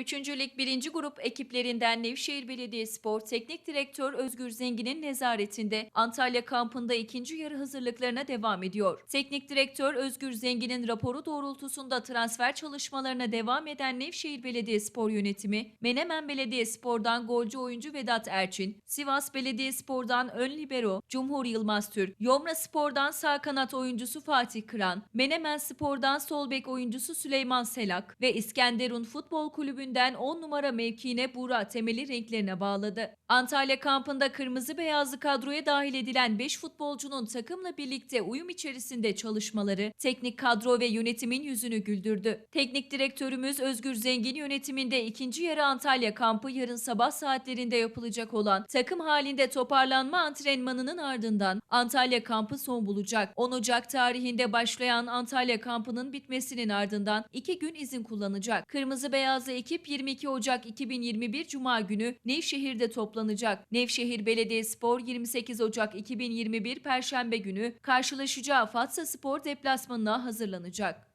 3. Lig 1. Grup ekiplerinden Nevşehir Belediyespor Teknik Direktör Özgür Zengin'in nezaretinde Antalya kampında ikinci yarı hazırlıklarına devam ediyor. Teknik Direktör Özgür Zengin'in raporu doğrultusunda transfer çalışmalarına devam eden Nevşehir Belediyespor yönetimi, Menemen Belediyespor'dan golcü oyuncu Vedat Erçin, Sivas Belediyespor'dan ön libero Cumhur Yılmaz Türk, Yomra Spor'dan sağ kanat oyuncusu Fatih Kıran, Menemen Spor'dan sol bek oyuncusu Süleyman Selak ve İskenderun Futbol Kulübü'nden 10 numara mevkiine Buğra Temel'i renklerine bağladı. Antalya kampında kırmızı beyazlı kadroya dahil edilen 5 futbolcunun takımla birlikte uyum içerisinde çalışmaları teknik kadro ve yönetimin yüzünü güldürdü. Teknik direktörümüz Özgür Zengin yönetiminde ikinci yarı Antalya kampı yarın sabah saatlerinde yapılacak olan takım halinde toparlanma antrenmanının ardından Antalya kampı son bulacak. 10 Ocak tarihinde başlayan Antalya kampının bitmesinin ardından 2 gün izin kullanacak. Kırmızı beyazlı ekip 22 Ocak 2021 Cuma günü Nevşehir'de toplanacak. Nevşehir Belediyespor 28 Ocak 2021 Perşembe günü karşılaşacağı Fatsa Spor deplasmanına hazırlanacak.